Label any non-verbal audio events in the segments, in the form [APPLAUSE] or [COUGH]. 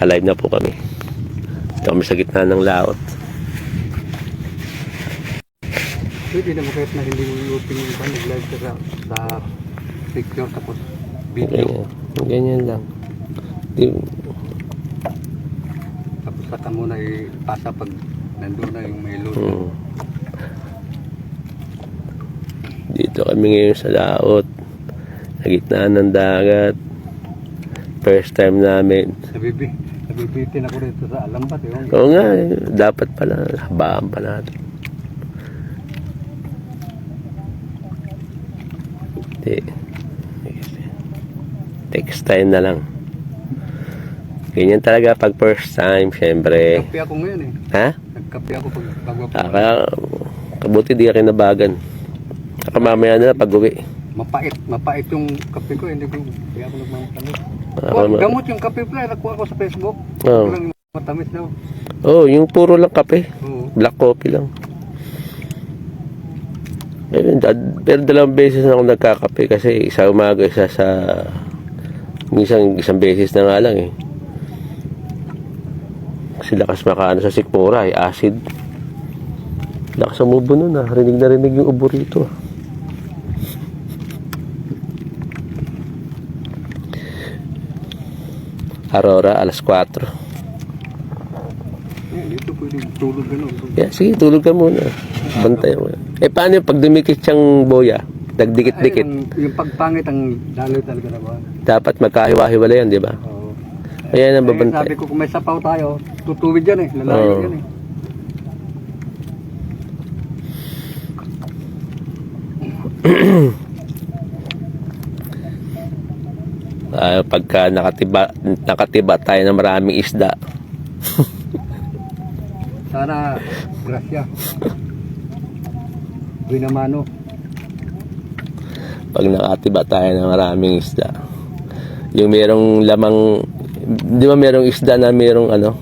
alive na po kami. Dito kami sa gitna ng laot. Pwede naman kahit na hindi mo looping yung iba nag-live ka sa, picture tapos video. Ganyan, ganyan lang. Di... tapos saka mo na ipasa pag nandun na yung may load. Hmm. dito kami ngayon sa laot. Sa gitna ng dagat. First time namin. Sa bibi. Nag-15 ako dito sa Alambat. Yun. Oo nga, eh. dapat pala. Habaan pa natin. Hindi. Text time na lang. Ganyan talaga pag first time, syempre. Nagkape ako ngayon eh. Ha? Nagkape ako pag bago ako. Ah, kaya, ah, kabuti di ka rin nabagan. Saka mamaya na pag uwi. Mapait, mapait yung kape ko. Hindi ko, hindi ako nagmamatamis. Ah, Oh, ma- gamot yung kape pala. Nakuha ko sa Facebook. Oo. Walang matamis daw. Oh, yung puro lang kape. Oo. Black coffee lang. Ayun, dad- pero dalawang beses na ako nagkakape kasi isa umaga, isa sa... Minsan isang beses na nga lang eh. Kasi lakas makaano sa sikmura eh, acid. Lakas ang mubo nun ah. Rinig na rinig yung ubo rito ah. Aurora, alas 4. Eh, dito pwede tulog ganun. Yeah, sige, tulog ka muna. Bantay mo. Eh, paano pag dumikit siyang boya? Nagdikit-dikit. Ay, yung, yung pagpangit ang daloy talaga na ba? Dapat magkahiwa-hiwala yan, di ba? Oo. Ayan ang Eh, babantay. sabi ko kung may sapaw tayo, tutuwid yan eh. Lalayo Oo. yan eh. Ah, pagka nakatiba, nakatiba tayo ng maraming isda. [LAUGHS] Sana, grasya. Binamano. Pag nakatiba tayo ng maraming isda. Yung merong lamang, di ba merong isda na merong ano?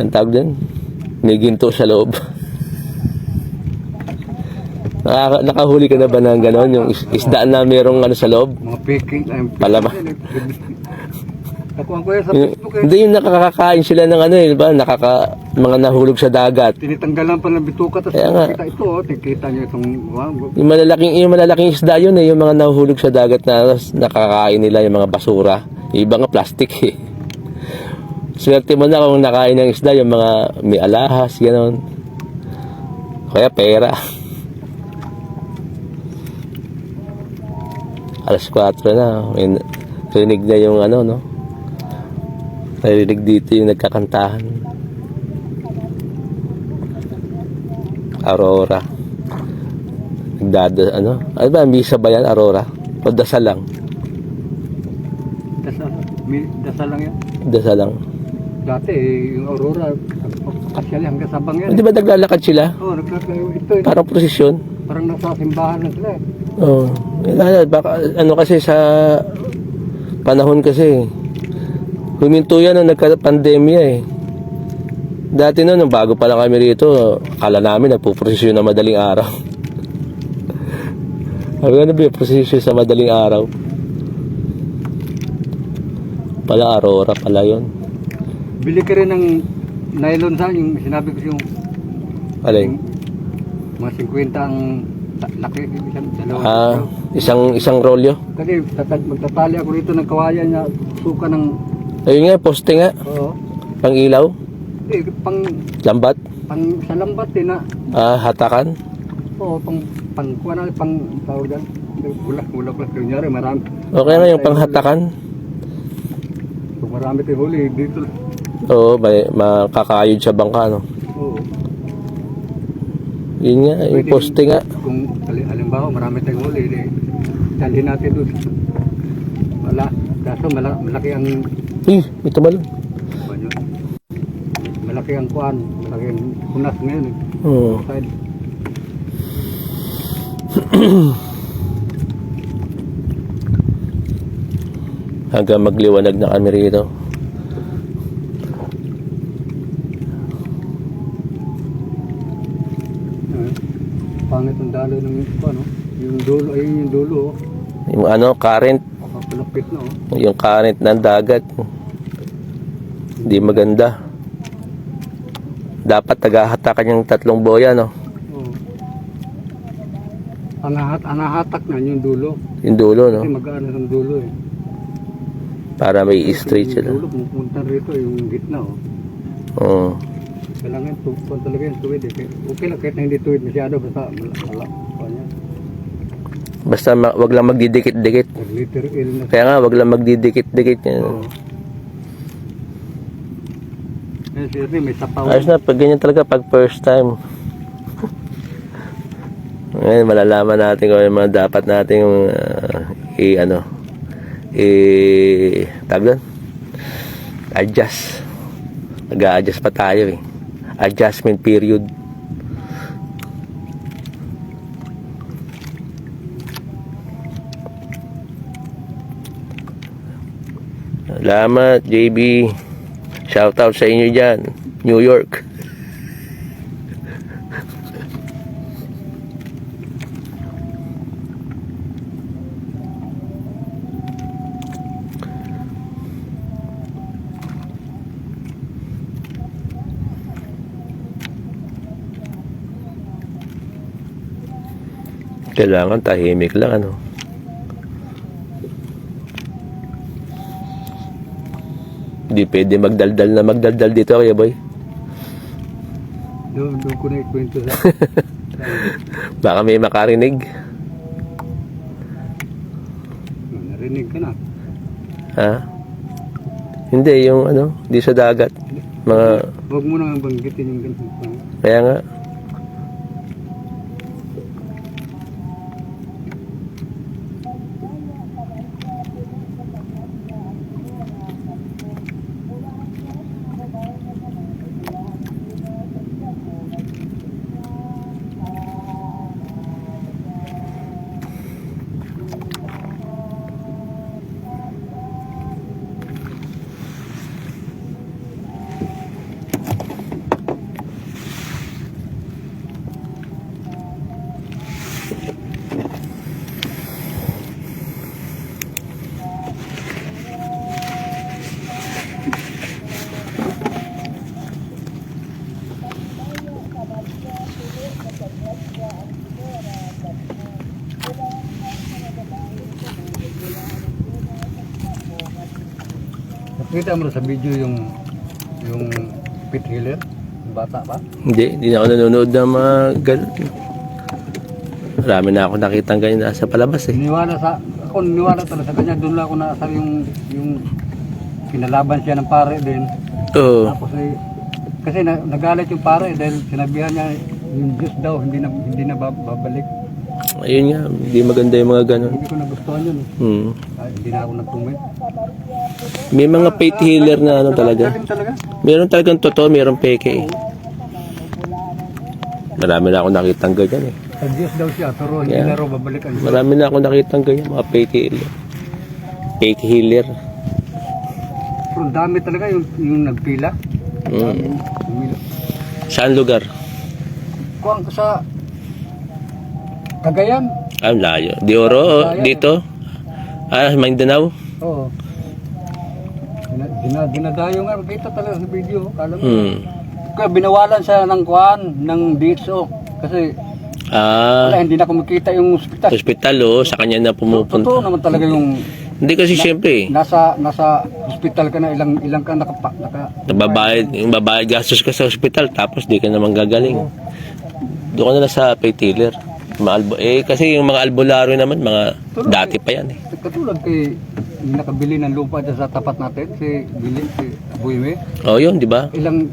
Ang tawag din? May ginto sa loob. [LAUGHS] Nakaka, nakahuli ka na ba ng gano'n? Yung is- isda na merong ano sa loob? Mga peking. Ay, Palama. Nakuha ko yan sa Yung, Facebook eh. hindi yung nakakakain sila ng ano eh, di ba? Nakaka, mga nahulog sa dagat. Tinitanggalan pa ng bituka. Tapos Kaya nga. ito, oh, tikita nyo itong, wow, Yung malalaking, yung malalaking isda yun eh, yung mga nahulog sa dagat na nakakain nila yung mga basura. Yung iba nga plastic eh. Swerte mo na kung nakain ng isda, yung mga may alahas, gano'n. Kaya pera. Alas 4 na, may rinig na yung ano, no? Narinig dito yung nagkakantahan. Aurora. Nagdada, ano? Ano ba, misa ba yan, Aurora? O dasal lang? dasal. Dasal lang yan. Dasal lang. Dati, eh, yung Aurora, kasyali hanggang sabang yan. Di ba naglalakad sila? Oo, oh, nagkakayo. Ito, ito, Parang prosesyon. parang nasa simbahan na sila eh. Oo. Oh. Baka, ano kasi sa panahon kasi, huminto yan nung nagka-pandemya eh. Dati noon, nung bago pa lang kami rito, akala namin nagpuprosesyon na madaling araw. [LAUGHS] Sabi ano ba yung prosesyon sa madaling araw? Pala, Aurora pala yun. Bili ka rin ng nylon sa yung sinabi ko yung Aling? mga 50 ang laki isang dalawa. Ah, isang isang rolyo. Kasi tatag, magtatali ako dito ng kawayan na suka ng Ayun nga, poste nga. oo. Pang ilaw, Eh, pang lambat, pang sa lambat din na. ah, hatakan. Oo, pang pang kuha na pang tawag dyan. Bulak, bulak lang. Kunyari, marami. Okay na yung panghatakan. Kung marami tayong huli, dito. Oo, may makakayod sa bangka, no? Oo. Yun nga, yung Pwede- poste nga. Kung hali- halimbawa, marami tayong huli, di, dalhin natin doon. Wala. Kaso mala, malaki ang Uy, may tumalon. kuwan yun. Malaki ang kuan, malaki ang kunas ngayon. Eh. Oo. Side. Hanggang magliwanag na kami rito. Pangit ang daloy ng kuan, no? Yung dulo, ayun yung dulo. Oh. Yung ano, current. Kapalapit na, oh. Yung current ng dagat. Hindi maganda. Dapat tagahatakan yung tatlong boya, no? Oo. Anahat, anahatak na yung dulo. Yung dulo, Kasi no? mag-ano ng dulo eh. Para may straight Yung sila. dulo, pumupunta rito yung gitna oh. Oo. Kailangan tuwid talaga yung tuwid eh. Okay lang kahit na hindi tuwid masyado basta mala, mala, kanya. Basta ma- wag lang magdidikit-dikit. Pag liter L na Kaya nga, wag lang magdidikit-dikit. Oo. Eh, sir, may sapaw. Ayos na, pag ganyan talaga, pag first time. [LAUGHS] Ngayon, malalaman natin kung yung mga dapat natin uh, i, ano, i, tag doon, adjust. Nag-a-adjust pa tayo eh. Adjustment period. Salamat, JB. Shoutout sa inyo dyan. New York. Kailangan tahimik lang ano. Hindi pwede magdaldal na magdaldal dito kaya boy. Doon, doon ko na ikwento sa... [LAUGHS] Baka may makarinig. Narinig ka na. Ha? Hindi, yung ano, di sa dagat. Mga, Huwag mo nang banggitin yung ganito. kaya nga. Nakita mo sa video yung yung pit healer, bata pa. Hindi, hindi na ako nanonood ng mga ganun. Marami na ako nakitang ganyan nasa palabas eh. Niwala sa ako niwala talaga sa kanya doon lang ako naasar yung yung pinalaban siya ng pare din. Oo. Tapos eh, kasi na, nagalit yung pare dahil sinabihan niya yung Diyos daw hindi na hindi na bab- babalik. Ayun nga, hindi maganda yung mga ganun. Hindi ko nagustuhan yun. eh. Hmm. Ay, hindi na ako nag-comment. May mga faith healer na ano talaga. Meron talagang totoo, meron peke eh. Marami na ako nakitang ganyan eh. Sa Diyos daw siya, pero hindi Yeah. na raw babalik ang Diyos. Marami na ako nakitang ganyan, mga fake healer. Fake healer. Pero ang dami talaga yung, yung nagpila. Mm. Saan lugar? Kuwang ko sa Cagayan. Ah, layo. Di Oro, dito? Ah, Mindanao? Oo. Dina, dina, dinadayo nga, makita talaga sa video. Kala mo. Hmm. Kaya binawalan siya ng kuhan, ng DSO. Kasi wala, Ah, hindi na kumikita yung ospital. hospital oh, sa kanya na Totoo pumupunta. naman talaga yung Hindi kasi siyempre, eh, nasa nasa hospital ka na ilang ilang ka nakapa, naka nababayad, yung babayad gastos ka sa hospital, tapos di ka naman gagaling. Doon ka na lang sa faith healer. Mga albo, eh, kasi yung mga albularyo naman, mga dati pa yan eh. Katulad kay yung nakabili ng lupa dyan sa tapat natin, si Billy, si Buiwe. Oh, yun, di ba? Ilang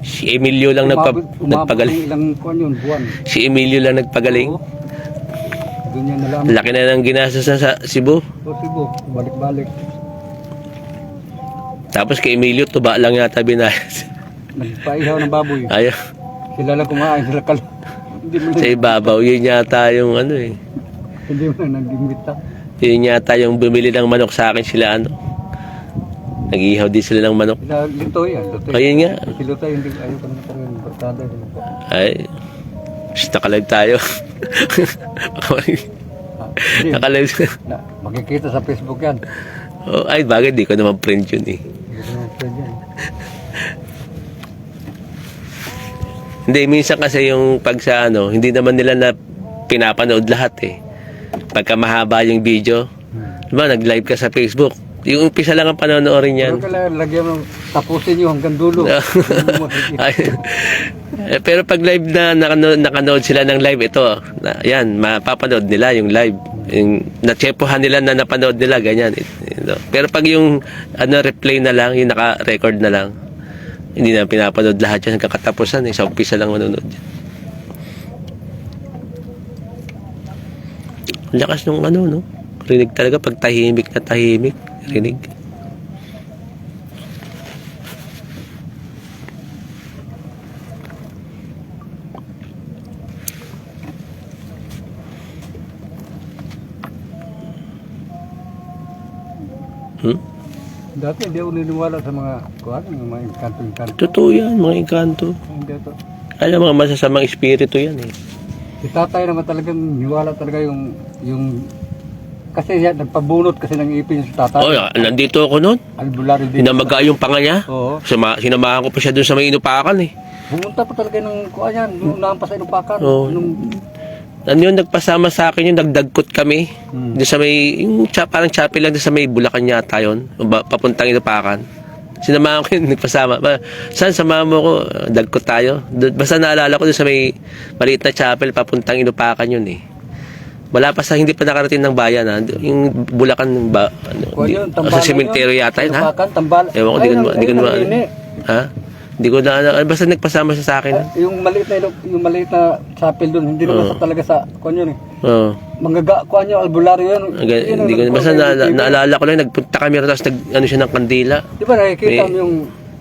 Si Emilio lang nagpa, umabot- umabot nagpagaling. ng ilang kuhan yun, buwan. Si Emilio lang nagpagaling. Oo. Doon yan nalaman. Laki na ng ginastos sa, sa Cebu. O Cebu, balik-balik. Tapos kay Emilio, tuba lang yata binayas. Nagpaihaw ng baboy. Ayaw. Sila lang kumain, sila kal... [LAUGHS] hindi mo Sa ibabaw, yun yata yung ano eh. hindi mo na nag-imbita. Yun yata yung bumili ng manok sa akin sila ano. Nag-ihaw din sila ng manok. Lutoy yan, Lutoy. Ayun nga. Si Lutoy, hindi ayaw ko [LAUGHS] na yung barkada. Ay, shh, nakalag tayo. Ah, nakalag. na, makikita sa Facebook yan. oh, ay, bagay, di ko naman print yun eh. Hindi ko yan. Hindi, minsan kasi yung pag sa ano, hindi naman nila na pinapanood lahat eh. Pagka mahaba yung video, diba, nag-live ka sa Facebook, yung umpisa lang ang panonoorin yan. Pero lagyan mo, tapusin nyo hanggang dulo. [LAUGHS] Eh, pero pag live na nakanood, nakanood sila ng live ito, na, yan, mapapanood nila yung live. Yung natsepohan nila na napanood nila, ganyan. It- ito. Pero pag yung ano, replay na lang, yung naka-record na lang, hindi na pinapanood lahat yan hanggang katapusan. Eh. Sa umpisa lang manonood yan. Lakas nung ano, no? Rinig talaga pag tahimik na tahimik. Rinig. Hmm? Dati hindi ako niniwala sa mga kuhan, mga kanto-kanto. Totoo yan, mga engkanto. Hindi ito. Alam mga masasamang espiritu yan eh. Si tatay naman talagang niwala talaga yung yung kasi siya nagpabunot kasi ng ipin sa tatay. Oh, nandito ako noon. Albularyo din. Hinamaga yung panga niya. Oo. Sama, sinamahan ko pa siya doon sa may inupakan eh. Pumunta pa talaga ng kuhan yan. Yung unahan pa sa inupakan. Oo. Nung, Ano yun, nagpasama sa akin yung nagdagkot kami. Hmm. Doon sa may, yung cha, parang chapel lang doon sa may Bulacan yata yun. Papuntang inupakan. Sinamahan ko yun, [LAUGHS] nagpasama. Ba, saan samahan mo ko? Dagkot tayo. Doon- Basta naalala ko doon sa may maliit na chapel, papuntang inupakan yun eh. Wala pa sa hindi pa nakarating ng bayan ha. Yung Bulacan ba ano, di- yun, sa sementeryo yata yun ha. Inupakan, tambal. Ewan ko, di ko di ko na-. Ha? Hindi ko na ano, basta nagpasama siya sa akin. ha? Yung maliit na yung maliit na chapel doon, hindi naman sa talaga sa kuhan yun eh. Oo. Mangaga kuhan yun, albularyo yun. Ang hindi ko basta na, TV. naalala ko lang nagpunta kami rin tapos nag ano siya ng kandila. Di ba nakikita mo yung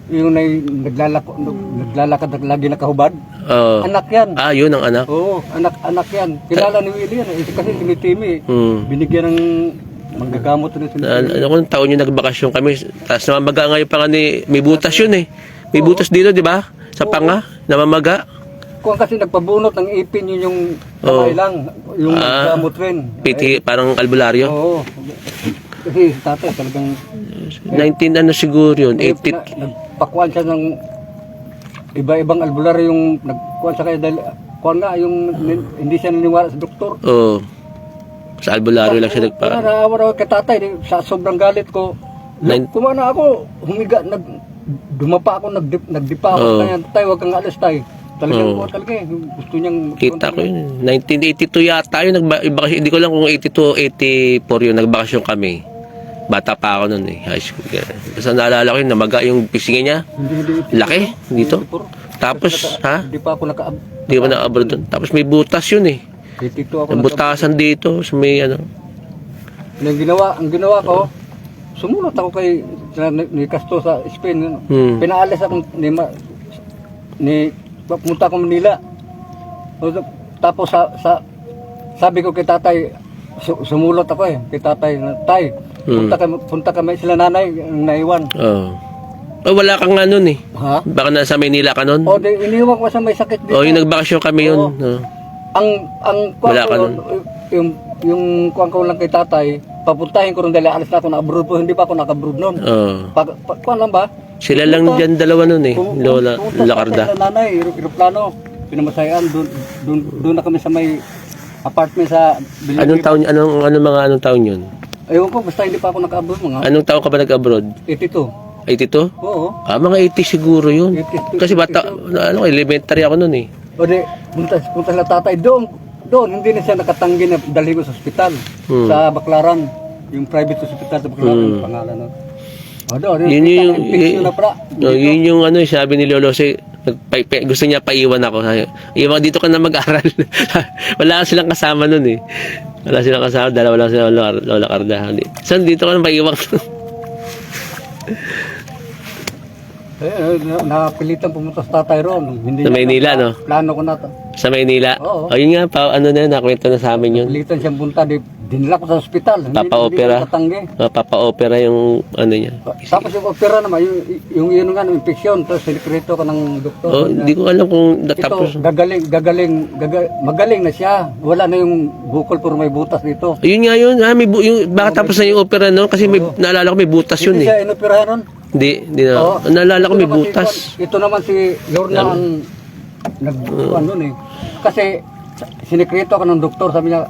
yung nag, naglalako, naglalakad lagi nakahubad? Oo. Anak yan. Ah, yun ang anak. Oo, anak anak yan. Kilala ni Willie yan. eh. Kasi si Timi, Hmm. binigyan ng manggagamot si Na, ano ko taon yung nagbakasyon kami tapos namamaga ngayon pa nga ni may butas yun eh. May butas dito, di ba? Sa panga, namamaga. Kung kasi nagpabunot ng ipin yun yung kamay lang, yung Ah. gamot rin. Piti, parang albularyo. Oo. Kasi si tatay talagang 19 ano siguro yun, eh, 80. na, nagpakuan siya ng iba-ibang albularyo yung nagkuhan siya kaya dahil kuhan nga yung nin- hindi siya niniwala sa doktor. Oo. Sa albularyo lang siya nagpa. naawa na ako kay tatay di- sa sobrang galit ko. Nine- Kumana ako, humiga, nag, dumapa ako, nagdip, nagdipa ako. Oo. Kaya tay, wag kang alis tay. Talagang Oo. ko talaga eh. Gusto niyang... Kita ko yun. 1982 yata yun. Nagba, ibakasyon, hindi ko lang kung 82 o 84 yun. Nagbakasyon kami. Bata pa ako noon eh. High school. Kaya, Basta naalala ko yun. Namaga yung pisingin niya. Hindi, hindi. Laki. Dito. Tapos, ha? Hindi pa ako naka... Hindi ko na-abroad doon. Tapos may butas yun eh. Dito ako May naka... butasan dito. Sa may ano. Ang ginawa, ang ginawa ko, sumunod ako kay ni, ni Castro sa Spain. Ano. Hmm. Pinaalis ako ni, Ma- ni pumunta ako Manila. O, Tapos sa, sa sabi ko kay tatay, su- sumulot ako eh, kay tatay, tay, Hmm. punta kami, punta kami sila nanay, ang naiwan. Oh. Oh, wala kang nga nun eh. Ha? Baka nasa Maynila ka nun. O, di, iniwan ko sa may sakit dito. Oh, yung nagbakasyon kami yun. Oh. ang, ang, kuwan Wala ko ka yun, yung, yung kuwan ko lang kay tatay, papuntahin ko rin dahil alis na ako na abroad po, hindi pa ako naka-abroad noon. Oh. Pag, pag, kuwan lang ba? Sila lang dyan dalawa nun eh. Lola, pumunta sa Carda. akin, nanay, aeroplano. Pinamasayan, doon, doon, doon na kami sa may apartment sa Bilibid. Anong taon, anong, anong mga anong taon yun? Ewan ko, basta hindi pa ako naka-abroad mga Anong taon ka ba nag-abroad? 82. 82? Oo. Ah, mga 80 siguro yun. 82, Kasi bata, na- ano, elementary ako nun eh. O di, punta, punta sila tatay doon. Doon, hindi na siya nakatanggi na dalhin ko sa ospital. Hmm. Sa Baclaran. Yung private hospital sa Baclaran, yung pangalan nun. O doon, Yun yung- pala. No, yun yung ano, sabi ni Lolo, si, pa- gusto niya paiwan ako. Iwan dito ka na mag-aral. [LAUGHS] Wala silang kasama nun eh. Wala silang kasama, dalawa lang sila Lola, Lola Carda. Saan dito ka na paiwan? [LAUGHS] Eh, eh, na- napilitan pumunta sa tatay ron. Hindi Sa Maynila, no? Plano ko na to. Sa Maynila. Oo. Ayun nga, pa, ano na yun, nakwento na sa amin yun. Pilitan siyang punta, di, dinala ko sa ospital. Hindi- Papa-opera. Hindi nakatanggi. Papa-opera yung ano niya. Tapos yung opera naman, yung, yung yun nga, infection, tapos sinikreto ko ng doktor. Oh, hindi ko alam kung natapos. Ito, gagaling, gagaling, gaga- magaling na siya. Wala na yung bukol puro may butas dito. Ayun nga yun, ah, may bu- yung, baka tapos na yung opera no? Kasi may, naalala ko may butas yun Hindi eh. siya inoperahan nun. Hindi, hindi na. Oo. Naalala ko may naman si- butas. ito naman si Lorna ang nag ano eh. Kasi sinikreto ako ng doktor, sabi niya,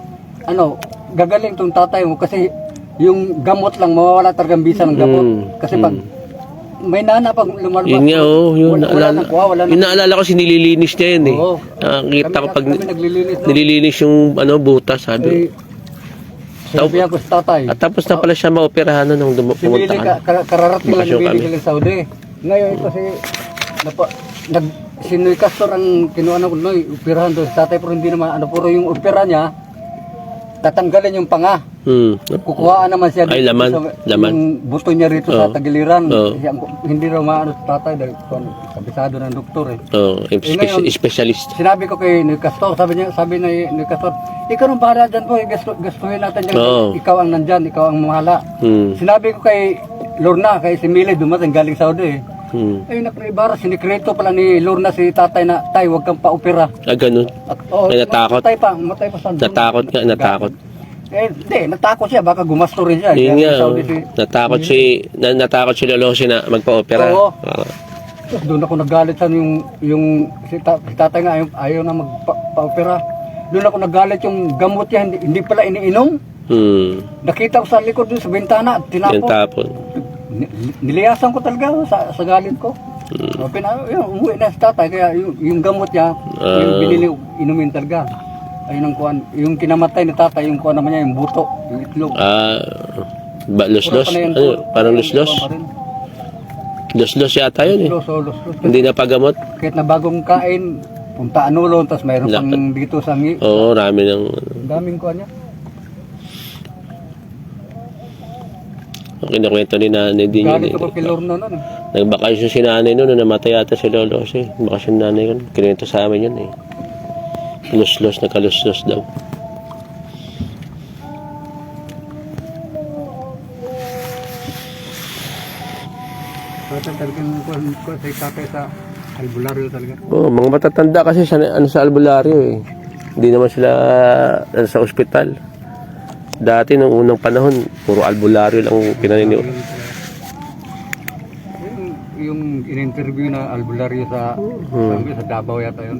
ano, gagaling tong tatay mo kasi yung gamot lang, mawawala talagang bisa ng gamot. Mm, Kasi pag may nana pag lumalabas, Yun nga, oh, yun. wala, wala naalala, nang kuha, wala yun naalala ko, sinililinis niya yun eh. Oo. Nakakita ko pag doon. nililinis yung ano, butas, sabi. Eh, sinabihan ko sa tatay. At tapos na pala siya maoperahan na nung dum- Si pumunta ka. ka, ka, kararating lang Willie kami. galing Saudi. Ngayon ito si, napa, nag, si Noy Castor ang kinuha ng Noy, operahan doon sa tatay, pero hindi naman, ano, puro yung opera niya, tatanggalin yung panga. Hmm. Kukuhaan naman siya Ay, laman, sa- laman. Yung buto niya rito sa Oo. tagiliran. Oo. Siya, hindi raw maano sa tatay dahil kung kabisado ng doktor eh. Oh, Eh, ngayon- specialist. Sinabi ko kay Noy Castor, sabi niya, sabi ni Noy Castor, ikaw ang bahala dyan po, gasto, gastuhin natin dyan. Oo. Ikaw ang nandyan, ikaw ang mahala. Hmm. Sinabi ko kay Lorna, kay si Mili, dumating galing Saudi eh. Hmm. Ay, nakribara, sinikreto pala ni Lorna si tatay na, tay, huwag kang pa-opera. Ah, ganun. At, oh, Ay, natakot. Matay pa, matay pa sa Natakot nga, natakot. Eh, hindi, natakot siya, baka gumasto rin siya. Yun nga, oh. Si- natakot si, na, natakot si Lolosi na magpa-opera. Oo. Oo. Tapos doon ako nagalit sa yung, yung si, ta, si tatay nga ayaw, ayaw na magpa-opera. Doon ako nagalit yung gamot niya, hindi, hindi pala iniinom. Hmm. Nakita ko sa likod doon sa bintana, Yung tinapon. Tapon. Ni- Niliyasan ko talaga sa, sa galit ko. Hmm. So, pina, yun, umuwi na sa tatay, kaya yung, yung gamot niya, yung Ah. binili, inumin talaga. Ayun ang kuhan, yung kinamatay ni tatay, yung kuhan naman niya, yung buto, yung itlog. Ah, ba, los-los? Ano, parang los-los? Los-los yata yun eh. Los, oh, los, los. Hindi na pagamot. Kahit na bagong kain, punta anulon, tapos mayroon pang dito sa ngi. Oo, rami ng... Daming kuhan niya. Ang kinakwento ni nanay din yun Galit eh. ako kay Lorna nun. eh. Nagbakasyon si nanay nung namatay yata si Lolosi. Bakasyon nanay yun. Kinento sa amin yun eh. Los-los, nakalos-los daw. Tatay talagang kuhan ko sa tatay sa albularyo talaga. Oo, mga matatanda kasi sa, ano, sa albularyo eh. Hindi naman sila ano, sa ospital. Dati nung unang panahon, puro albularyo lang pinaniniw. Yung, yung in-interview na albularyo sa, Hmm. sa Davao yata yun.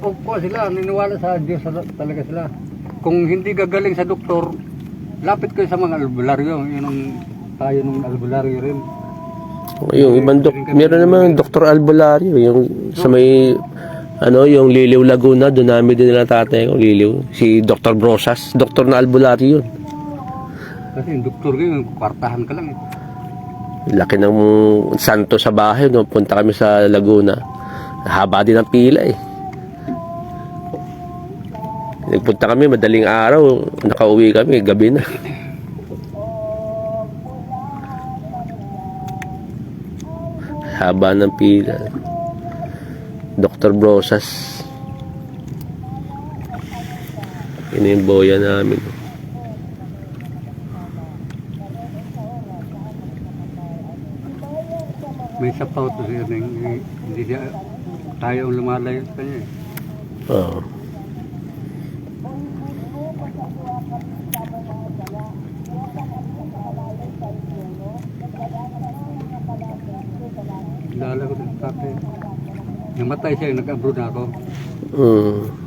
O ko sila, niniwala sa Diyos talaga sila. Kung hindi gagaling sa doktor, lapit kayo sa mga albularyo. Yun ang tayo ng albularyo rin. Yung ibang dok, meron naman doktor albularyo, yung sa may ano, yung Liliw Laguna, doon namin din nila tatay ko, Liliw. Si Dr. Brosas, doktor na albularyo yun. Kasi yung doktor ko yung kwartahan ka lang eh. Laki ng santo sa bahay, no? punta kami sa Laguna. Haba din ang pila eh. Nagpunta kami, madaling araw, nakauwi kami, gabi na. Haba ng pila. Dr. Brosas. Yun yung boya namin. May sapaw to siya. Hindi, siya, tayo ang lumalayo sa kanya eh. Oo. Kilala ko sa tatay. Namatay siya, nag-abroad na ako. Mm.